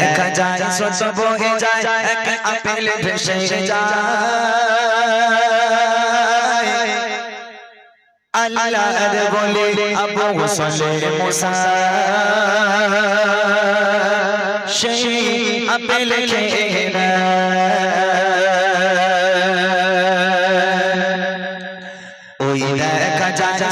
দেখা যায় সত বহে যায়, এক আপেল ভেসে যায়। আল্লাহর বলে আবু হোসেন মুসা। সেই আপেল খেয়ে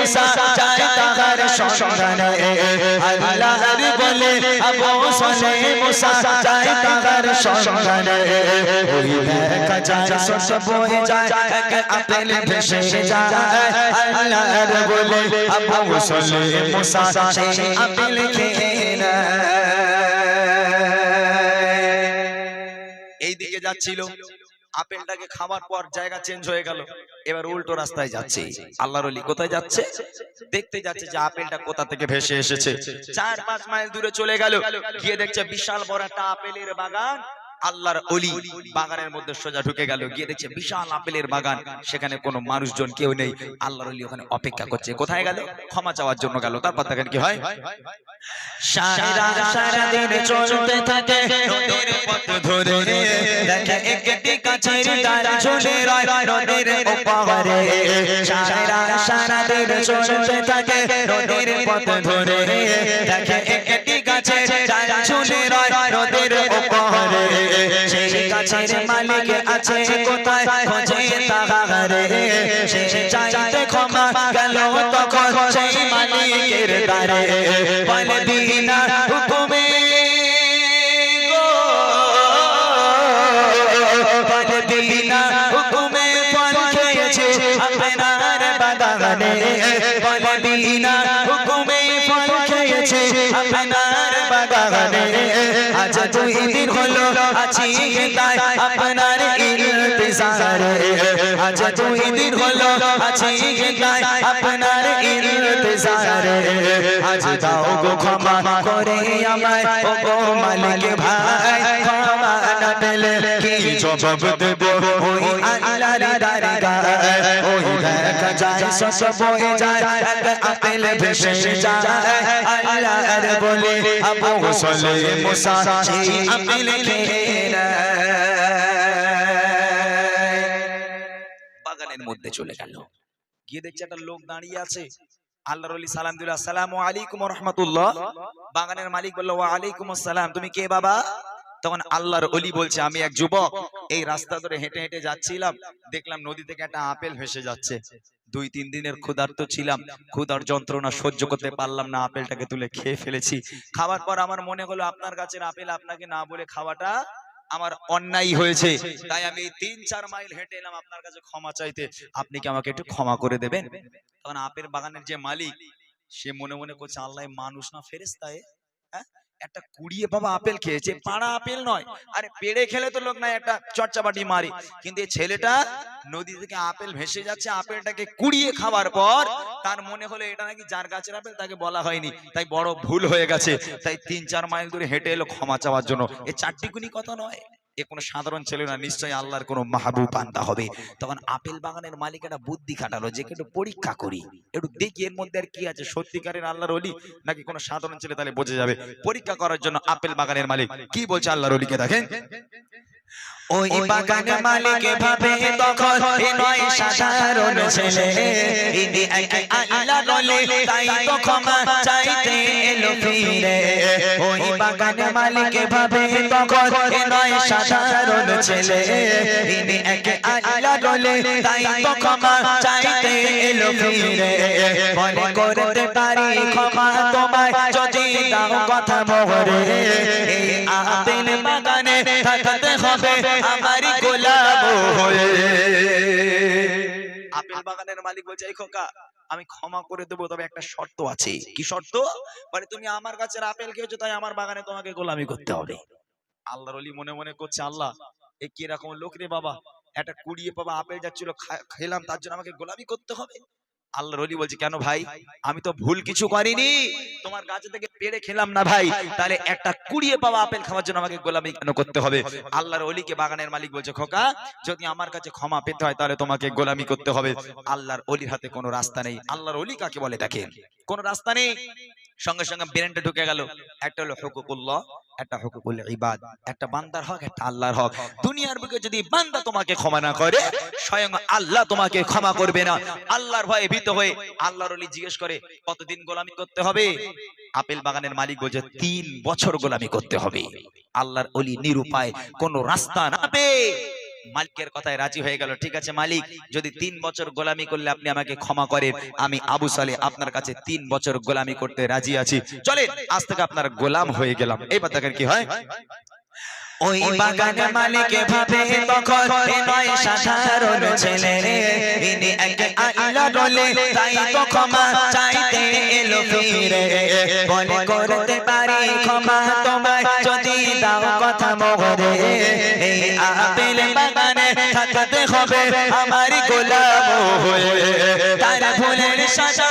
মুসা যায় তাহার সন্ধানে আল্লাহর বলে, আবু সলে মুসা যায় তাহার সন্ধানে ওই দেখা যায় সস বয়ে যায়, এক আপেল ভেসে যায়। আল্লাহর বলে, আবু সলে মুসা সেই আপেল খেয়ে এই দিকে যাচ্ছিল। আপেলটাকে খাওয়ার পর জায়গা চেঞ্জ হয়ে গেল। এবার উল্টো রাস্তায় যাচ্ছে। আল্লাহর অলি কোথায় যাচ্ছে? দেখতে যাচ্ছে যে আপেলটা কোথা থেকে ভেসে এসেছে। চার পাঁচ মাইল দূরে চলে গেল। গিয়ে দেখছে বিশাল বড় একটা আপেলের বাগান। আল্লাহর অলি বাগানের মধ্যে সোজা ঢুকে গেল, গিয়ে দেখছে বিশাল আপেলের বাগান। সেখানে কোনো মানুষজন কেউ নেই। আল্লাহর অলি ওখানে অপেক্ষা করছে। কোথায় গেল? ক্ষমা চাওয়ার জন্য গেল। তারপর দেখেন কি হয়? ডাল ঝুলে রয় নদীর ওপারে সেই গাছের মালিক আছে কোথায়? খোঁজে তাহারে। সে চাইতে ক্ষমা গেল তখন সেই মালিকের দ্বারে। বলে দিনা হলো আছি তাই আপনার ইন্তজারে আজ দুই দিন হলো, আছি তাই আপনার ইন্তজারে। আজ দাও গো ক্ষমা করে আমায়, ও গো মালিক ভাই, ক্ষমা না পেলে কি জবাব দেব? ওই আল্লাহর দরগায় ওই দেখা যায় সস বয়ে যায় আপেল ভেসে যায়। আল্লাহর বলে, আবু সলে মুসা সেই আপেল খেয়ে নেয়। বাগানের মধ্যে চলে গেল। গিয়ে দেখছে একটা লোক দাঁড়িয়ে আছে। আল্লাহর আলী সালাম দিল আসসালামু আলাইকুম রহমতুল্লাহ বাগানের মালিক বলল ওয়া আলাইকুম আসসালাম। তুমি কে বাবা? তখন আল্লাহর অলি বলছে আমি এক যুবক। এই রাস্তা ধরে হেঁটে হেঁটে যাচ্ছিলাম। দেখলাম নদী থেকে একটা আপেল ভেসে যাচ্ছে। দুই তিন দিনের ক্ষুধার্ত ছিলাম। ক্ষুধার যন্ত্রণা সহ্য করতে পারলাম না। আপেলটাকে তুলে খেয়ে ফেলেছি। খাওয়ার পর আমার মনে হলো আপনার গাছের আপেল আপনাকে না বলে খাওয়াটা আমার অন্যায় হয়েছে, তাই আমি তিন, চার মাইল হেঁটে এলাম আপনার কাছে ক্ষমা চাইতে। আপনি কি আমাকে একটু ক্ষমা করে দেবেন? তখন আপের বাগানের যে মালিক, সে মনে মনে করছে, আল্লাহ মানুষ না ফেরেস্তায় হ্যাঁ? একটা কুড়িয়ে বাবা আপেল খেয়েছে, পাড়া আপেল নয়। আরে পেড়ে খেলে তো লোক নাই, একটা চর্চাবাটি মারি। কিন্তু এই ছেলেটা নদী থেকে আপেল ভেসে যাচ্ছে, আপেলটাকে কুড়িয়ে খাওয়ার পর তার মনে হলো এটা নাকি যার গাছের আপেল, তাকে বলা হয়নি। তাই বড় ভুল হয়ে গেছে। তাই তিন চার মাইল দূরে হেঁটে এলো ক্ষমা চাওয়ার জন্য। এ চারটি গুণী কথা নয়। এ কোনো সাধারণ ছেলে না, নিশ্চয়ই আল্লাহর কোনো মাহবুব পান্তা হবে। তখন আপেল বাগানের মালিক একটা বুদ্ধি খাটালো যে, একটু পরীক্ষা করি, একটু দেখি এর মধ্যে আর কি আছে। সত্যিকারের আল্লাহর অলি নাকি কোনো সাধারণ ছেলে তাহলে বোঝা যাবে? পরীক্ষা করার জন্য আপেল বাগানের মালিক। কি বলছে আল্লাহর অলিকে দেখেন? ওই বাগান মালিক ভাবে তখন নয় সাধারণ ছেলে। ইনি এক আল্লাহ রলে তাই তো ক্ষমা চাইতে এলো ফিরে। ওই বাগান মালিক ভাবে তখন নয় সাধারণ ছেলে। ইনি এক আল্লাহ রলে তাই তো ক্ষমা চাইতে এলো ফিরে। মনে করতে পারি ক্ষমা তোমায় যদি দাও কথা বলে এই আপেল বাগানে থাকতে হবে আমারই গোলাপ হয়ে। আপেল বাগানের মালিক বলছে এই খোকা আমি ক্ষমা করে দেবো তবে একটা শর্ত আছে। কি শর্ত? মানে তুমি আমার কাছে আপেল খেয়েছো তাই আমার বাগানে তোমাকে গোলামি করতে হবে। আল্লাহর অলি মনে মনে করছে আল্লাহ এ কি রকম লোক রে বাবা। একটা কুড়িয়ে পাবা আপেল যাচ্ছিল খেলাম তার জন্য আমাকে গোলামি করতে হবে? আল্লাহর অলি বলছে, কেন ভাই? আমি তো ভুল কিছু করিনি। তোমার গাছ থেকে পেড়ে খেলাম না ভাই। তাহলে একটা কুড়িয়ে পাওয়া আপেল খাওয়ার জন্য আমাকে গোলামি কেন করতে হবে? আল্লাহর অলিকে বাগানের মালিক বলছে, খোকা, যদি আমার কাছে ক্ষমা পেতে হয়, তাহলে তোমাকে গোলামি করতে হবে। আল্লাহর অলির হাতে কোনো রাস্তা নেই। আল্লাহর অলি কাকে বলে দেখেন? কোনো রাস্তা নেই? সঙ্গে সঙ্গে ব্রেনটা ঢুকে গেল। একটা হলো হুকুকুল্লাহ একটা হুকুকুল ইবাদ একটা বান্দার হক একটা আল্লাহর হক। দুনিয়ার বুকে যদি বান্দা তোমাকে ক্ষমা না করে স্বয়ং আল্লাহ তোমাকে ক্ষমা করবে না। আল্লাহর ভয়ে ভীত হয়ে আল্লাহর অলি জিজ্ঞেস করে কতদিন গোলামি করতে হবে? আপেল বাগানের মালিক বলছে তিন বছর গোলামি করতে হবে। আল্লাহর অলি নিরুপায় কোনো রাস্তা না পেয়ে মালিকের কথায় রাজি হয়ে গেল, ঠিক আছে মালিক, যদি তিন বছর গোলামি করলে আপনি আমাকে ক্ষমা করেন আমি আবু সালে আপনার কাছে তিন বছর গোলামি করতে রাজি আছি। চলে আজ থেকে আপনার গোলাম হয়ে গেলাম। এবার দেখেন কি হয়। ওই বাগান মালিক ভাবে তখন নয় সাধারণ ছেলে। ইনি এক আল্লাহ বলে তাই তো ক্ষমা চাইতে এলো ফিরে। বলে করতে পারি ক্ষমা তোমায় যদি দাও কথা মগরে। এই আপেল বাগানে থাকতে হবে আমার গোলাম হয়ে তার ভুলের সাজা।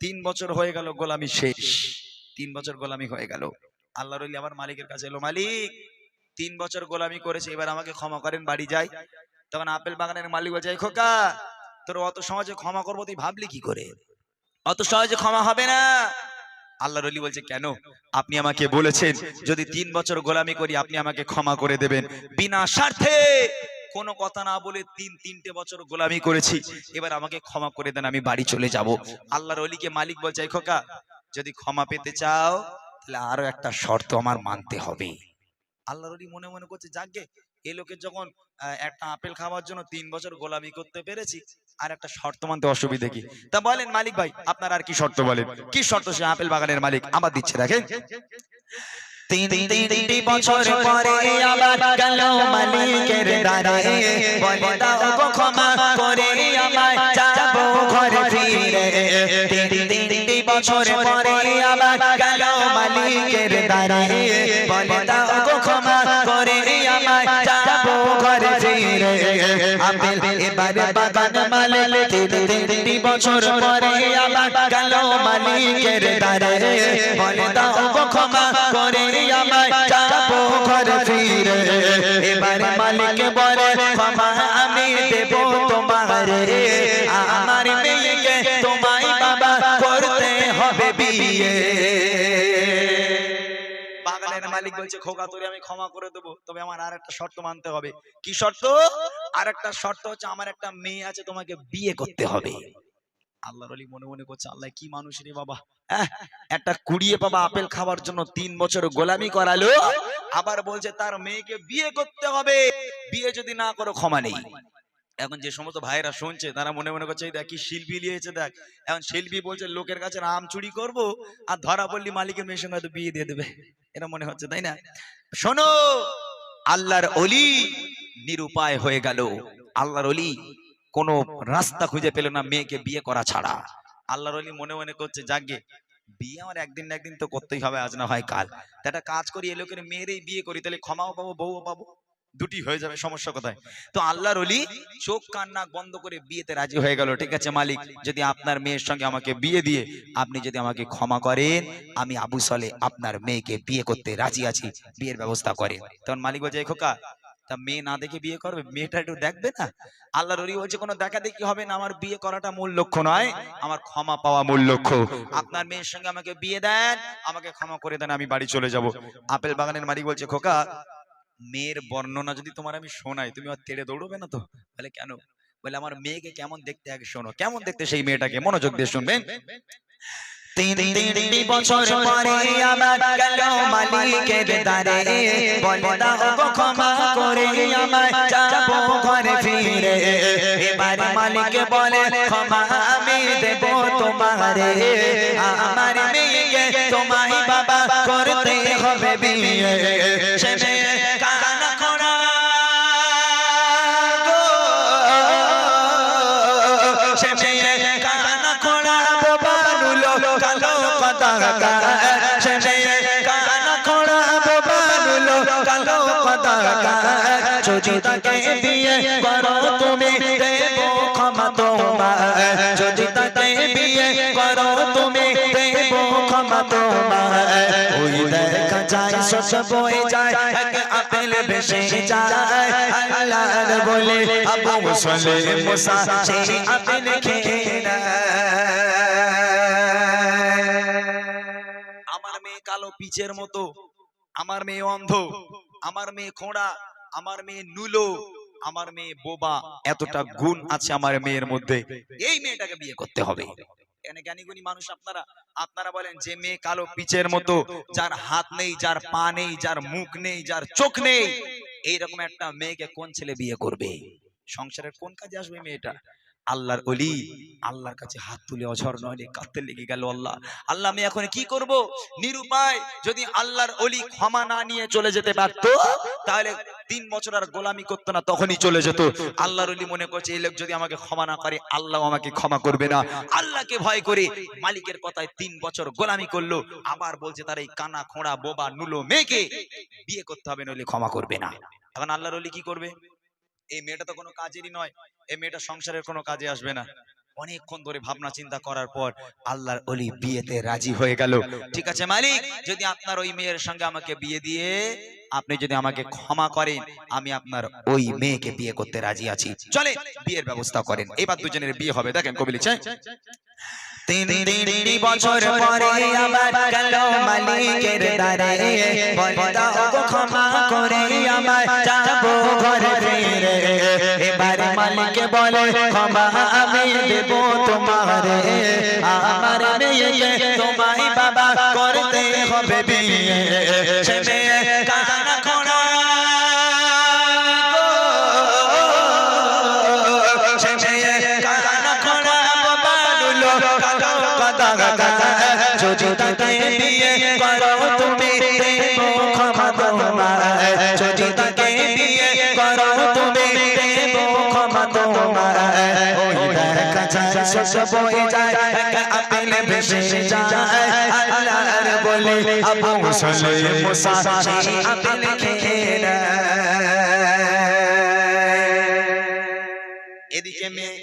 তিন বছর হয়ে গেল গোলামি শেষ। তিন বছর গোলামি হয়ে গেল। আল্লাহ রইলি, আমার মালিকের কাছে এলো, মালিক, তিন বছর গোলামি করেছে, এবার আমাকে ক্ষমা করেন, বাড়ি যাই। তখন আপেল বাগানের মালিক বলছে খোকা, তোর অত সহজে ক্ষমা করব, তুই ভাবলি কি করে? অত সহজে ক্ষমা হবে না? আল্লাহ রলি বলছে, কেন? আপনি আমাকে বলেছেন, যদি তিন বছর গোলামি করি, আপনি আমাকে ক্ষমা করে দেবেন। বিনা স্বার্থে কোনো কথা না বলে তিন, তিনটে বছর গোলামি করেছি। এবার আমাকে ক্ষমা করে দেন, আমি বাড়ি চলে যাব। আল্লাহর অলিকে মালিক বলছে "এই খোকা, যদি ক্ষমা পেতে চাও, তাহলে আরও একটা শর্ত আমার মানতে হবে। আল্লাহর অলি মনে মনে করছে যাকে এ লোকের যখন একটা আপেল খাওয়ার জন্য তিন বছর গোলামি করতে পেরেছি, আর একটা শর্ত মানতে অসুবিধে কি? তা বলেন, মালিক ভাই, আপনার আর কি শর্ত বলেন? কি শর্ত সে আপেল বাগানের মালিক? আমার দিচ্ছে দেখেন। তিন তিনটি বছর পরে আবার গেল মালিকের দ্বারে বলে দাও গো ক্ষমা করে আমায় যাব ঘরে ফিরে তিন তিনটি বছর পরে আবার গেল মালিকের দ্বারে বলে দাও গো ক্ষমা করে আমায় যাব ঘরে ফিরে আপেল এবারে বাগান মালিক তিন তিনটি বছর পরে আবার গেল মালিকের দ্বারে বলে দাও গো ক্ষমা করে আমায় ঘরে ফিরে। মালিক বলে, ক্ষমা আমি দেব আমার মেয়েকে তোমায় বাবা করতে হবে বিয়ে। মালিক বলছে, খোকা, তোরে আমি ক্ষমা করে দেবো। তবে আমার আর একটা শর্ত মানতে হবে। কি শর্ত? আর একটা শর্ত হচ্ছে, আমার একটা মেয়ে আছে, তোমাকে বিয়ে করতে হবে। আল্লাহর অলি মনে মনে করছে, আল্লাহ কি মানুষ রে বাবা? একটা কুড়িয়ে পাবা আপেল খাওয়ার জন্য তিন বছর গোলামি করালো, আবার বলছে তার মেয়েকে বিয়ে করতে হবে, বিয়ে যদি না করো ক্ষমা নেই। এখন যে সমস্ত ভাইরা শুনছে, তারা মনে মনে করছে, "এই দেখ কি শিল্পী লিয়েছে দেখ। এখন শিল্পী বলছে, লোকের কাছে আম চুরি করব, আর ধরা পড়লি মালিকের মেয়ের সঙ্গে হয়তো বিয়ে দিয়ে দেবে। এটা মনে হচ্ছে, তাই না? শোনো, আল্লাহর অলি নিরুপায় হয়ে গেল। আল্লাহর অলি কোনো রাস্তা খুঁজে পেল না মেয়েকে বিয়ে করা ছাড়া। আল্লাহর অলি মনে মনে করছে যাগে বিয়ে আমার একদিন না একদিন তো করতেই হবে আজ না হয় কাল। তা একটা কাজ করি এ লোকের মেয়েরই বিয়ে করি তাহলে ক্ষমাও পাবো বউও পাবো দুটি হয়ে যাবে সমস্যা কোথায়? তো আল্লাহর অলি চোখ কান্না বন্ধ করে বিয়েতে রাজি হয়ে গেল ঠিক আছে মালিক যদি আপনার মেয়ের সঙ্গে আমাকে বিয়ে দিয়ে আপনি যদি আমাকে ক্ষমা করেন আমি আবু সলে আপনার মেয়েকে বিয়ে করতে রাজি আছি বিয়ের ব্যবস্থা করেন। তখন মালিক বলছে খোকা তা মেয়ে না দেখে বিয়ে করবে? মেয়েটা একটু দেখবে না? আল্লাহর ওলি বলছে কোনো দেখা দেখি হবে না আমার বিয়ে করাটা মূল লক্ষ্য নয় আমার ক্ষমা পাওয়া মূল লক্ষ্য। আপনার মেয়ের সঙ্গে আমাকে বিয়ে দেন আমাকে ক্ষমা করে দেন আমি বাড়ি চলে যাব। আপেল বাগানের মালিক বলছে খোকা মেয়ের বর্ণনা যদি তোমার আমি শোনাই তুমি আর তেড়ে দৌড়বে না তো? বলে কেন? বলে আমার মেয়েকে কেমন দেখতে আগে শোনো কেমন দেখতে সেই মেয়েটাকে? মনোযোগ দিয়ে শুনবেন? তিন তিনটি বছর পরে আমার গেল মালিকের দ্বারে বলে দাও গো ক্ষমা করে আমার যাব ঘরে ফিরে। এবার মালিক বলে, ক্ষমা আমি দেব তোমারে। আমার মেয়েকে তোমায় বাবা করতে হবে বিয়ে। সে তাকে বিয়ে করো তুমি দেব ক্ষমা তোমার যদি তাকে বিয়ে করো তুমি দেব ক্ষমা তোমার ওই দেখা যায় শস্য বয়ে যায় আপেল বেশে যায় আল্লাহর বলে আবু সলে মুসা সেই আপেল খেয়ে নেয়। কালো পিচের মতো। আমার মেয়ে অন্ধ, আমার মেয়ে খোঁড়া, আমার মেয়ে নুলো, আমার মেয়ে বোবা, এতটা গুণ আছে আমার মেয়ের মধ্যে। এই মেয়েটাকে বিয়ে করতে হবে। মানুষ আপনারা আপনারা বলেন, যে মেয়ে কালো পিচের মতো, যার হাত নেই, যার পা নেই, যার মুখ নেই, যার চোখ নেই, এইরকম একটা মেয়েকে কোন ছেলে বিয়ে করবে? সংসারের কোন কাজে আসবে মেয়েটা? আল্লাহর অলি আল্লাহর কাছে হাত তুলে অঝর নইলে কাঁদতে লেগে গেল আল্লাহ। আল্লাহ, আমি এখন কি করব? নিরুপায় যদি আল্লাহর অলি ক্ষমা না নিয়ে চলে যেতে পারত, তাহলে তিন বছর আর গোলামি করতো না, তখনই চলে যেত। আল্লাহর অলি মনে করছে, এই লোক যদি আমাকে ক্ষমা না করে, আল্লাহ আমাকে ক্ষমা করবে না। আল্লাহকে ভয় করে মালিকের কথায় তিন বছর গোলামি করল, আবার বলছে তার এই কানা, খোঁড়া, বোবা, নুলো মেয়েকে বিয়ে করতে হবে, নইলে ক্ষমা করবে না। এখন আল্লাহর অলি কি করবে? এই মেয়েটা তো কোনো কাজেরই নয় এই মেয়েটা সংসারের কোনো কাজে আসবে না। অনেকক্ষণ ধরে ভাবনা চিন্তা করার পর আল্লাহর অলি বিয়েতে রাজি হয়ে গেল। ঠিক আছে, মালিক? যদি আপনার ওই মেয়ের সঙ্গে আমাকে বিয়ে দিয়ে আপনি যদি আমাকে ক্ষমা করেন, আমি আপনার ওই মেয়েকে বিয়ে করতে রাজি আছি। চলে বিয়ের ব্যবস্থা করেন। এবার দুজনের বিয়ে হবে। দেখেন, কবি লিখছে, তিন বছর পরে আমার গেল মালিকের দ্বারে। বলে দাও ক্ষমা করে, আমার যাব ঘরে এবার মালিক বলে ক্ষমা আমি দেব তোমারে আমার মেয়েকে তোমায় বাবা করতে হবে বিয়ে সে মেয়ে কানা খোড়া গো, সে মেয়ে কানা খোড়া বাবা নুলো কালো কথা যদি তাকে বিয়ে করো তুমি দেব ক্ষমা তোমার যদি ওই দেখা যায় শস্য বয়ে যায় আপেল ভেসে যায়। আল্লাহর বলে আবু সলে মুসা সেই আপেল খেয়ে এদিকে মেয়ে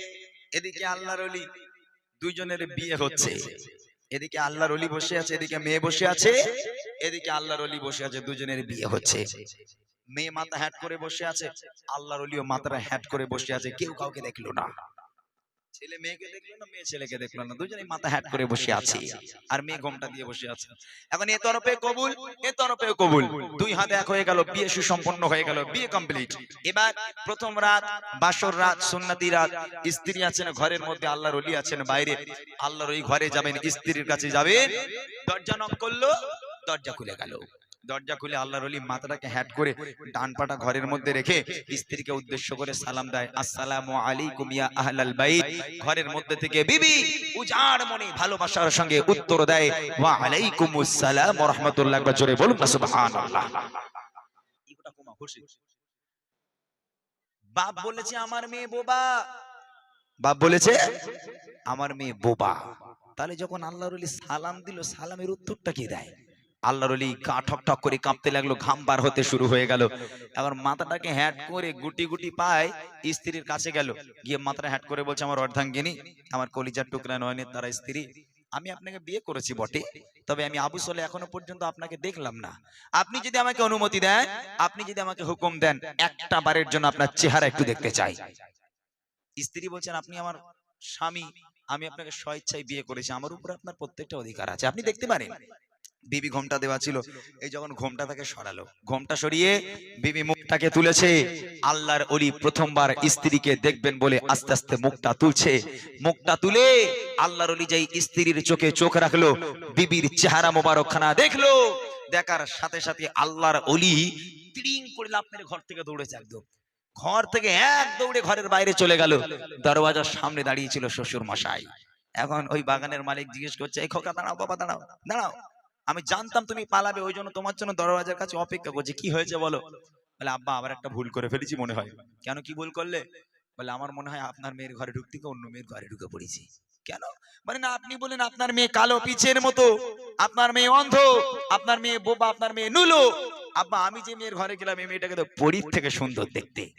এদিকে আল্লাহর অলি দুইজনের বিয়ে হচ্ছে। এদিকে আল্লাহর অলি বসে আছে এদিকে মেয়ে বসে আছে এদিকে আল্লাহর অলি বসে আছে দুজনের বিয়ে হচ্ছে। মেয়ে মাথা হ্যাট করে বসে আছে আল্লাহর অলিও মাথাটা হ্যাট করে বসে আছে কেউ কাউকে দেখল না। ছেলে মেয়েকে দেখল না মেয়ে ছেলেকে দেখল না দুজনেই মাথা হ্যাট করে বসে আছে। আর মেয়ে ঘোমটা দিয়ে বসে আছে। এখন এ তরফে কবুল এ তরফে কবুল। দুই হাতে এক হয়ে গেল বিয়ে সুসম্পন্ন হয়ে গেল বিয়ে কমপ্লিট এবার প্রথম রাত বাসর রাত সুন্নাতি রাত স্ত্রী আছেন ঘরের মধ্যে আল্লাহর অলি আছেন বাইরে। আল্লাহর ওই ঘরে যাবেন স্ত্রীর কাছে যাবেন দরজা নক করল দরজা খুলে গেল। দরজা খুলে আল্লাহর অলি মাথাটাকে হ্যাট করে ডান পাটা ঘরের মধ্যে রেখে স্ত্রীকে উদ্দেশ্য করে সালাম দেয় আসসালামু আলাইকুম ইয়া আহলাল বাইত। ঘরের মধ্যে থেকে বিবি উজাড় মনে ভালোবাসার সঙ্গে উত্তর দেয় ওয়া আলাইকুমুস সালাম ওয়া রাহমাতুল্লাহ একবার জোরে বলুন না সুবহানাল্লাহ। ইকোটা কমা খুশি বাপ বলেছে আমার মেয়ে বোবা। বাপ বলেছে আমার মেয়ে বোবা। তাহলে যখন আল্লাহর আলী সালাম দিল সালামের উত্তরটা কি দেয়? আল্লাহর আলী গা ঠক ঠক করে কাঁপতে লাগল, ঘাম বার হতে শুরু হয়ে গেল। এখন মাথাটাকে হ্যাট করে গুটি গুটি পায় স্ত্রীর কাছে গেল। গিয়ে মাথাটা হ্যাট করে বলছে, আমার অর্ধাঙ্গিনী, আমার কলিজার টুকরা নয়নের তারা স্ত্রী। আমি আপনাকে বিয়ে করেছি বটে, তবে আমি আবু সলে এখনও পর্যন্ত আপনাকে দেখলাম না। আপনি যদি আমাকে অনুমতি দেন, আপনি যদি আমাকে হুকুম দেন, একটা বারের জন্য আপনার চেহারা একটু দেখতে চাই। স্ত্রী বলছেন, আপনি আমার স্বামী, আমি আপনাকে স্বেচ্ছায় বিয়ে করেছি। আমার উপর আপনার প্রত্যেকটা অধিকার আছে। আপনি দেখতে পারেন বিবি ঘোমটা দেওয়া ছিল। এই যখন ঘোমটা তাকে সরালো ঘোমটা সরিয়ে বিবি মুখটাকে তুলেছে। আল্লাহর অলি প্রথমবার স্ত্রীকে দেখবেন বলে আস্তে আস্তে মুখটা তুলছে। মুখটা তুলে আল্লাহর অলি যেই স্ত্রীর চোখে চোখ রাখল বিবির চেহারা মোবারকখানা দেখল দেখার সাথে সাথে আল্লাহর অলি তিড়িং করে লাভ মেরে ঘর থেকে দৌড়েছে একদম। ঘর থেকে এক দৌড়ে ঘরের বাইরে চলে গেল। দরওয়াজার সামনে দাঁড়িয়েছিল শ্বশুর মশাই এখন ওই বাগানের মালিক জিজ্ঞেস করছে এই খোকা দাঁড়াও বাবা দাঁড়াও দাঁড়াও। আমি জানতাম তুমি পালাবে ওই জন্য তোমার জন্য দরওয়াজার কাছে অপেক্ষা করছি। কি হয়েছে বলো? বলে, আব্বা আবার একটা ভুল করে ফেলেছি মনে হয়। কেন কি ভুল করলে? বলে, আমার মনে হয় আপনার মেয়ের ঘরে ঢুকতে অন্য মেয়ের ঘরে ঢুকে পড়েছি। কেন? মানে না, আপনি বলেন, আপনার মেয়ে কালো পিচের মতো। আপনার মেয়ে অন্ধ। আপনার মেয়ে বোবা, আপনার মেয়ে নুলো। আব্বা, আমি যে মেয়ের ঘরে গেলাম, এই মেয়েটাকে তো পরীর থেকে সুন্দর দেখতে।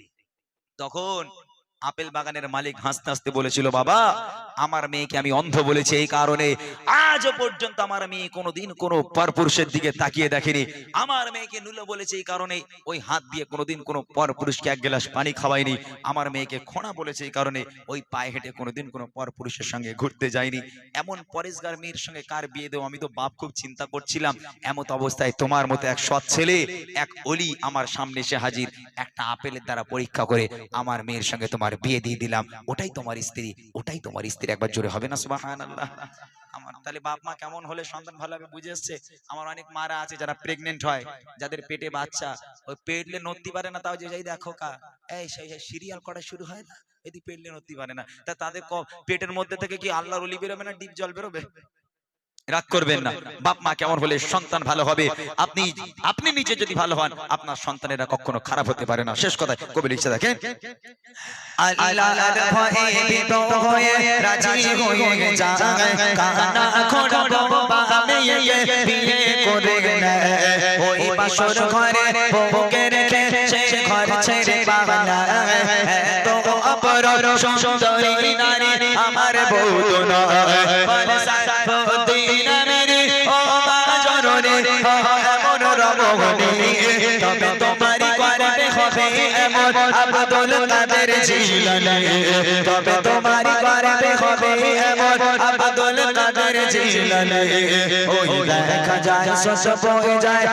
তখন আপেল বাগানের মালিক হাসতে হাসতে বলেছিল, বাবা, আমার মেয়েকে আমি অন্ধ বলেছি এই কারণে আজ পর্যন্ত আমার মেয়ে কোনোদিন কোনো পরপুরুষের দিকে তাকিয়ে দেখেনি। আমার মেয়েকে নুলো বলেছে এই কারণে, ওই হাত দিয়ে কোনোদিন কোনো পরপুরুষকে এক গ্লাস পানি খাওয়ায়নি। আমার মেয়েকে খোঁড়া বলেছে এই কারণে, ওই পায়ে হেঁটে কোনোদিন কোনো পরপুরুষের সঙ্গে ঘুরতে যায়নি। এমন পরেশগার মেয়ের সঙ্গে কার বিয়ে দেবো? আমি তো বাপ খুব চিন্তা করছিলাম। এমত অবস্থায় তোমার মতো এক সৎ ছেলে, এক অলি আমার সামনে এসে হাজির। একটা আপেলের দ্বারা পরীক্ষা করে আমার মেয়ের সঙ্গে তোমার বিয়ে দিয়ে দিলাম, ওটাই তোমার স্ত্রী, ওটাই তোমার স্ত্রী। একবার জোরে হবে না আল্লাহ আমার তাহলে বাপ মা কেমন হলে সন্তান ভালোভাবে বুঝে এসছে? আমার অনেক মারা আছে যারা প্রেগনেন্ট হয়, যাদের পেটে বাচ্চা, ওই পেটলে নড়তে পারে না, তাও যে যাই দেখো কা, এই সেই সিরিয়াল করা শুরু হয় না? এদি পেটলে নড়তে পারে না। তা তাদের পেটের মধ্যে থেকে কি আল্লাহর অলি বেরোবে না, ডিপ জল বেরোবে? রাগ করবেন না। বাপ মা কেমন হলে সন্তান ভালো হবে? আপনি আপনি নিজে যদি ভালো হন, আপনার সন্তানেরা কখনো খারাপ হতে পারে না। শেষ কথায় কবি লিখছে, দেখেন আমার বউ তো দিন ও মা জননী এমন রমণী আব্দুল কাদের জিলানী তবে তোমারই করবে হবে এমন আব্দুল কাদের জিলানী ওই দেখা যায় শস বয়ে যায়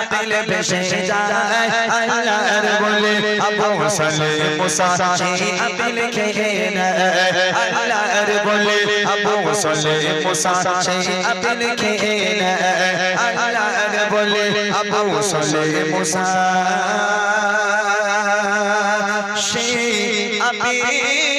আপেল ভেসে যায়। আল্লাহর বলে, আবু সালে মুসা সেই আপেল খেয়ে নেয়। আল্লাহর বলে, আবু সালে মুসা সেই আপেল খেয়ে নেয়। আল্লাহর বলে, আবু সালে মুসা। সেই আপেল